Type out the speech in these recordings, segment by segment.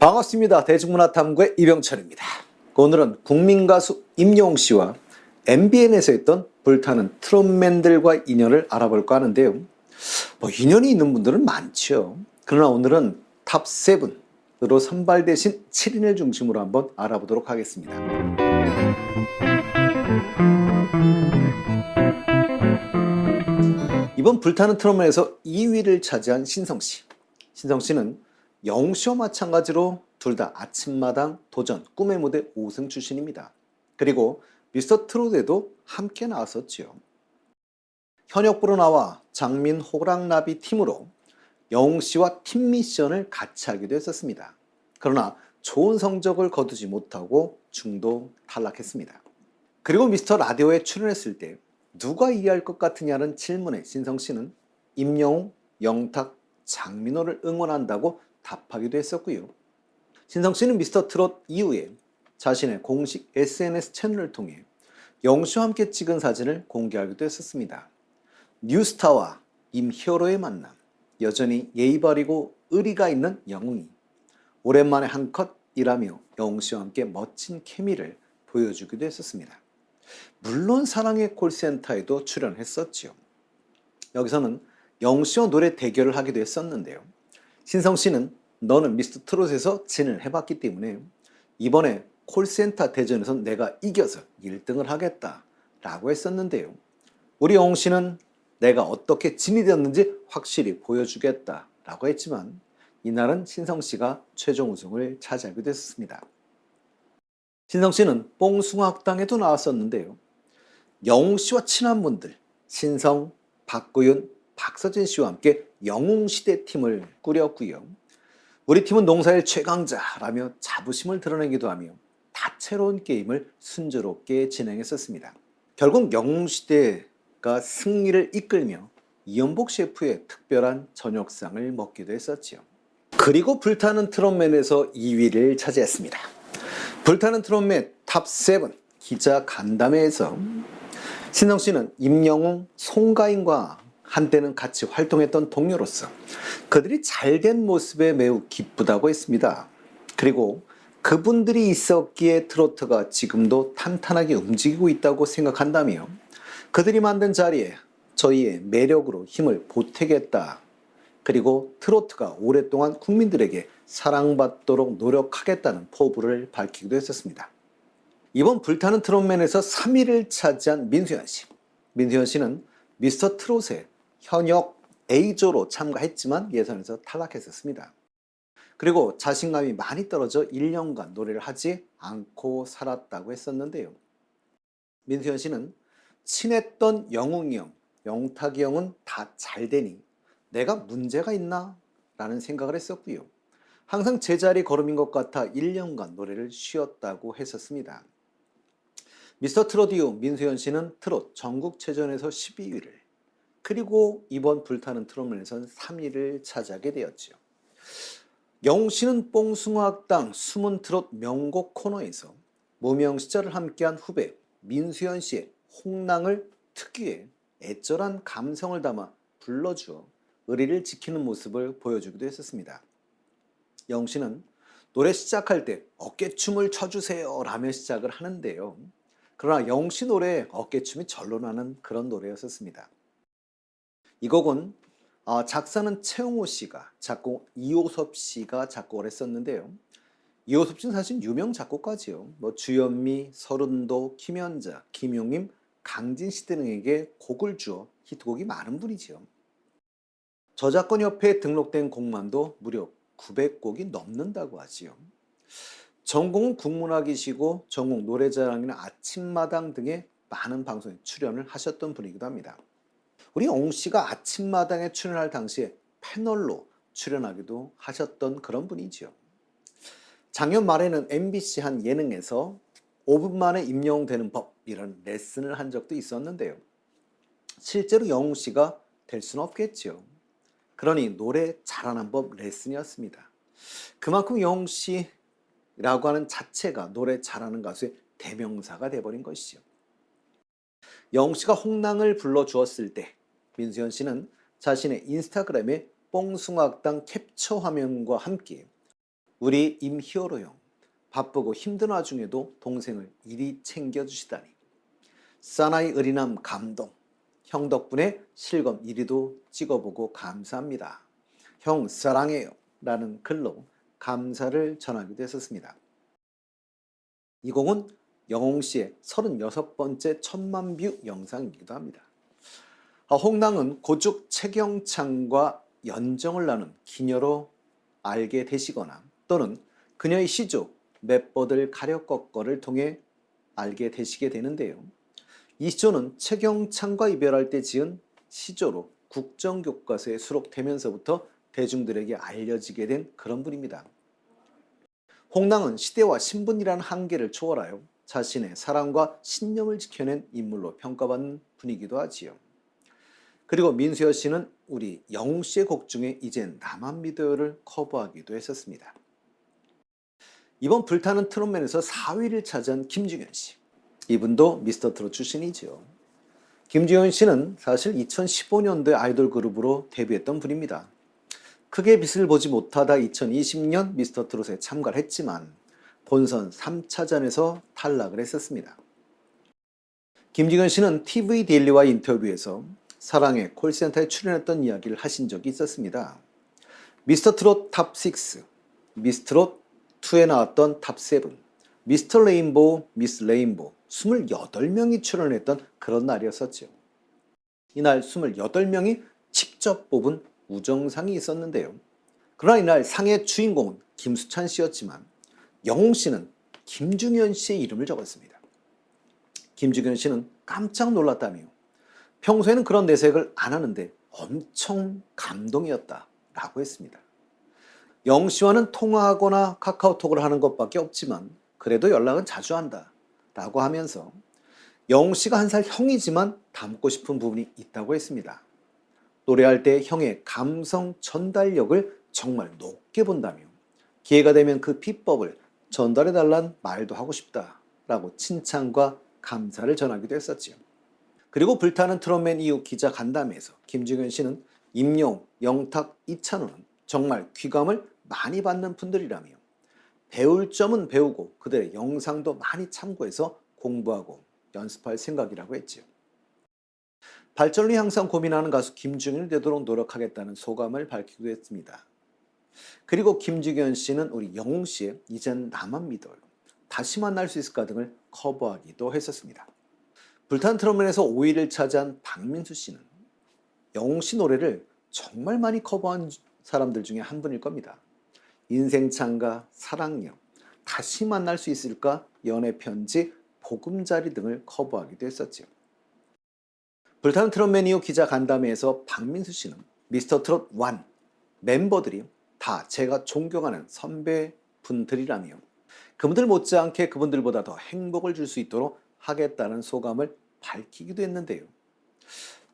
반갑습니다. 대중문화탐구의 이병철입니다. 오늘은 국민가수 임영웅 씨와 MBN에서 했던 불타는 트롯맨들과 인연을 알아볼까 하는데요. 뭐 인연이 있는 분들은 많죠. 그러나 오늘은 탑 7으로 선발되신 7인을 중심으로 한번 알아보도록 하겠습니다. 이번 불타는 트롯맨에서 2위를 차지한 신성 씨. 신성 씨는 영웅 씨와 마찬가지로 둘 다 아침마당 도전 꿈의 무대 5승 출신입니다. 그리고 미스터 트롯에도 함께 나왔었지요. 현역부로 나와 장민 호랑나비 팀으로 영웅 씨와 팀 미션을 같이 하기도 했었습니다. 그러나 좋은 성적을 거두지 못하고 중도 탈락했습니다. 그리고 미스터 라디오에 출연했을 때 누가 2위할 것 같으냐는 질문에 신성 씨는 임영웅, 영탁, 장민호를 응원한다고 답하기도 했었고요. 신성 씨는 미스터 트롯 이후에 자신의 공식 SNS 채널을 통해 영웅 씨와 함께 찍은 사진을 공개하기도 했었습니다. 뉴스타와 임히어로의 만남, 여전히 예의 바리고 의리가 있는 영웅이 오랜만에 한컷 일하며 영웅 씨와 함께 멋진 케미를 보여주기도 했었습니다. 물론 사랑의 콜센터에도 출연했었지요. 여기서는 영웅 씨와 노래 대결을 하기도 했었는데요. 신성 씨는 너는 미스터 트롯에서 진을 해봤기 때문에 이번에 콜센터 대전에선 내가 이겨서 1등을 하겠다 라고 했었는데요. 우리 영웅 씨는 내가 어떻게 진이 되었는지 확실히 보여주겠다 라고 했지만 이날은 신성 씨가 최종 우승을 차지하기도 했습니다. 신성 씨는 뽕숭아학당에도 나왔었는데요. 영웅 씨와 친한 분들 신성, 박구윤, 박서진 씨와 함께 영웅시대 팀을 꾸렸고요. 우리 팀은 농사일 최강자라며 자부심을 드러내기도 하며 다채로운 게임을 순조롭게 진행했었습니다. 결국 영웅시대가 승리를 이끌며 이연복 셰프의 특별한 저녁상을 먹기도 했었지요. 그리고 불타는 트롯맨에서 2위를 차지했습니다. 불타는 트롯맨 탑7 기자 간담회에서 신성 씨는 임영웅, 송가인과 한때는 같이 활동했던 동료로서 그들이 잘 된 모습에 매우 기쁘다고 했습니다. 그리고 그분들이 있었기에 트로트가 지금도 탄탄하게 움직이고 있다고 생각한다며 그들이 만든 자리에 저희의 매력으로 힘을 보태겠다. 그리고 트로트가 오랫동안 국민들에게 사랑받도록 노력하겠다는 포부를 밝히기도 했었습니다. 이번 불타는 트롯맨에서 3위를 차지한 민수현 씨. 민수현 씨는 미스터 트롯의 현역 A조로 참가했지만 예선에서 탈락했었습니다. 그리고 자신감이 많이 떨어져 1년간 노래를 하지 않고 살았다고 했었는데요. 민수현 씨는 친했던 영웅이 형, 영탁이 형은 다 잘 되니 내가 문제가 있나? 라는 생각을 했었고요. 항상 제자리 걸음인 것 같아 1년간 노래를 쉬었다고 했었습니다. 미스터 이후 민수현 씨는 트롯 전국체전에서 12위를 그리고 이번 불타는 트롯맨에서는 3위를 차지하게 되었죠. 영웅 씨는 뽕숭아학당 숨은 트롯 명곡 코너에서 무명 시절을 함께한 후배 민수현 씨의 홍랑을 특유의 애절한 감성을 담아 불러주어 의리를 지키는 모습을 보여주기도 했었습니다. 영웅 씨는 노래 시작할 때 어깨춤을 춰주세요 라며 시작을 하는데요. 그러나 영웅 씨 노래에 어깨춤이 절로 나는 그런 노래였었습니다. 이 곡은 어, 작사는 최용호 씨가 작곡 이호섭 씨가 작곡을 했었는데요. 이호섭 씨는 사실 유명 작곡가지요. 뭐 주현미, 서른도, 김연자, 김용임, 강진 씨 등에게 곡을 주어 히트곡이 많은 분이지요. 저작권 협회에 등록된 곡만도 무려 900곡이 넘는다고 하지요. 전공은 국문학이시고 전공 노래자랑이나 아침마당 등의 많은 방송에 출연을 하셨던 분이기도 합니다. 우리 옹 씨가 아침마당에 출연할 당시에 패널로 출연하기도 하셨던 그런 분이지요. 작년 말에는 MBC 한 예능에서 5분 만에 임영웅 되는 법 이런 레슨을 한 적도 있었는데요. 실제로 영웅 씨가 될 수는 없겠죠. 그러니 노래 잘하는 법 레슨이었습니다. 그만큼 영웅 씨라고 하는 자체가 노래 잘하는 가수의 대명사가 돼버린 것이죠. 영웅 씨가 홍랑을 불러주었을 때 민수현 씨는 자신의 인스타그램에 뽕숭아학당 캡처 화면과 함께 우리 임희어로 형 바쁘고 힘든 와중에도 동생을 이리 챙겨주시다니 사나이 어린남 감동 형 덕분에 실검 1위도 찍어보고 감사합니다. 형 사랑해요 라는 글로 감사를 전하기도 했었습니다. 이 곡은 영홍 씨의 36번째 천만 뷰 영상이기도 합니다. 아, 홍랑은 고죽 최경창과 연정을 나눈 기녀로 알게 되시거나 또는 그녀의 시조 맷버들 가려꺾어를 통해 알게 되시게 되는데요. 이 시조는 최경창과 이별할 때 지은 시조로 국정교과서에 수록되면서부터 대중들에게 알려지게 된 그런 분입니다. 홍랑은 시대와 신분이라는 한계를 초월하여 자신의 사랑과 신념을 지켜낸 인물로 평가받는 분이기도 하지요. 그리고 민수여 씨는 우리 영웅 씨의 곡 중에 이젠 나만 믿어요를 커버하기도 했었습니다. 이번 불타는 트롯맨에서 4위를 차지한 김중현 씨. 이분도 미스터 트롯 출신이지요. 김중현 씨는 사실 2015년도에 아이돌 그룹으로 데뷔했던 분입니다. 크게 빛을 보지 못하다 2020년 미스터 트롯에 참가를 했지만 본선 3차전에서 탈락을 했었습니다. 김중현 씨는 TV 데일리와 인터뷰에서 사랑의 콜센터에 출연했던 이야기를 하신 적이 있었습니다. 미스터 트롯 탑6, 미스트롯 2에 나왔던 탑7, 미스터 레인보우, 미스 레인보우 28명이 출연했던 그런 날이었었죠. 이날 28명이 직접 뽑은 우정상이 있었는데요. 그러나 이날 상의 주인공은 김수찬 씨였지만 영웅 씨는 김중현 씨의 이름을 적었습니다. 김중현 씨는 깜짝 놀랐다며 평소에는 그런 내색을 안 하는데 엄청 감동이었다라고 했습니다. 영 씨와는 통화하거나 카카오톡을 하는 것밖에 없지만 그래도 연락은 자주 한다 라고 하면서 영 씨가 한 살 형이지만 닮고 싶은 부분이 있다고 했습니다. 노래할 때 형의 감성 전달력을 정말 높게 본다며 기회가 되면 그 비법을 전달해 달란 말도 하고 싶다라고 칭찬과 감사를 전하기도 했었지요. 그리고 불타는 트롯맨 이후 기자 간담회에서 김중현 씨는 임용, 영탁, 이찬호는 정말 귀감을 많이 받는 분들이라며 배울 점은 배우고 그들의 영상도 많이 참고해서 공부하고 연습할 생각이라고 했지요. 발전을 항상 고민하는 가수 김중현이 되도록 노력하겠다는 소감을 밝히기도 했습니다. 그리고 김주견 씨는 우리 영웅 씨의 이젠 나만 믿어요. 다시 만날 수 있을까 등을 커버하기도 했었습니다. 불탄 트롯맨에서 5위를 차지한 박민수 씨는 영웅 씨 노래를 정말 많이 커버한 사람들 중에 한 분일 겁니다. 인생창가, 사랑녀, 다시 만날 수 있을까, 연애편지, 보금자리 등을 커버하기도 했었지요. 불타는 트롯맨 이후 기자 간담회에서 박민수 씨는 미스터 트롯 1 멤버들이 다 제가 존경하는 선배분들이라며 그분들 못지않게 그분들보다 더 행복을 줄 수 있도록 하겠다는 소감을 밝히기도 했는데요.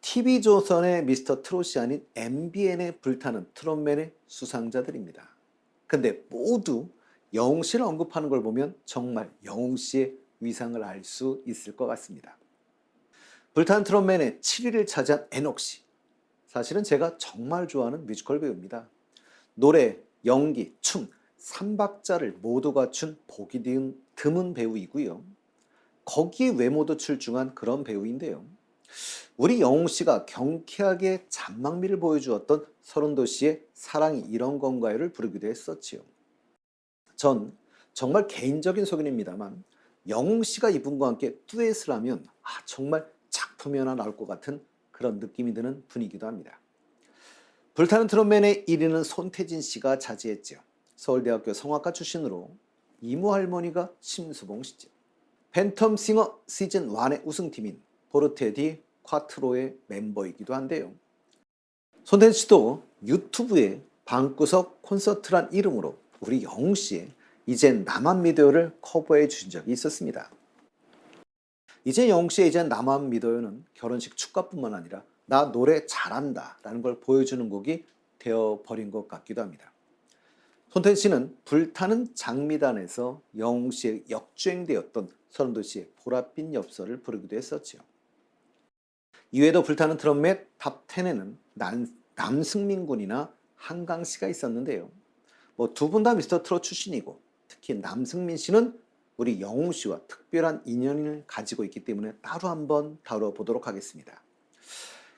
TV조선의 미스터 트롯이 아닌 MBN의 불타는 트롯맨의 수상자들입니다. 근데 모두 영웅 씨를 언급하는 걸 보면 정말 영웅 씨의 위상을 알 수 있을 것 같습니다. 불타는 트롯맨의 7위를 차지한 에녹 씨. 사실은 제가 정말 좋아하는 뮤지컬 배우입니다. 노래, 연기, 춤, 삼박자를 모두 갖춘 보기 드문 배우이고요. 거기에 외모도 출중한 그런 배우인데요. 우리 영웅 씨가 경쾌하게 잔망미를 보여주었던 서른도 씨의 사랑이 이런 건가요를 부르기도 했었지요. 전 정말 개인적인 소견입니다만 영웅 씨가 이분과 함께 듀엣을 하면 아, 정말 작품이 하나 나올 것 같은 그런 느낌이 드는 분이기도 합니다. 불타는 트롯맨의 1위는 손태진 씨가 차지했죠. 서울대학교 성악과 출신으로 이모 할머니가 심수봉 씨죠. 팬텀 싱어 시즌 1의 우승팀인 포르테디 콰트로의 멤버이기도 한데요. 손태진 씨도 유튜브에 방구석 콘서트란 이름으로 우리 영웅 씨의 이젠 나만 믿어요를 커버해 주신 적이 있었습니다. 이제 영웅 씨의 이젠 나만 믿어요는 결혼식 축가뿐만 아니라 나 노래 잘한다 라는 걸 보여주는 곡이 되어버린 것 같기도 합니다. 손태진 씨는 불타는 장미단에서 영웅 씨의 역주행되었던 서른도 씨의 보랏빛 엽서를 부르기도 했었지요. 이외에도 불타는 트럼펫 탑10에는 남, 남승민 군이나 한강 씨가 있었는데요. 뭐 두 분 다 미스터 트롯 출신이고 특히 남승민 씨는 우리 영웅 씨와 특별한 인연을 가지고 있기 때문에 따로 한번 다뤄보도록 하겠습니다.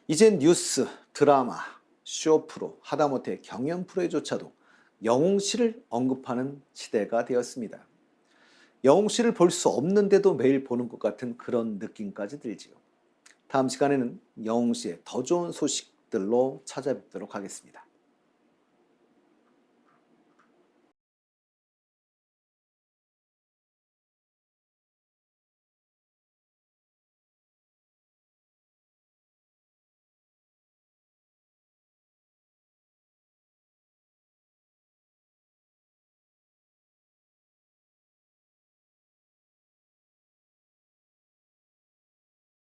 이제 뉴스, 드라마, 쇼 프로, 하다못해 경연 프로에조차도 영웅 씨를 언급하는 시대가 되었습니다. 영웅 씨를 볼 수 없는데도 매일 보는 것 같은 그런 느낌까지 들지요. 다음 시간에는 영웅 씨의 더 좋은 소식들로 찾아뵙도록 하겠습니다.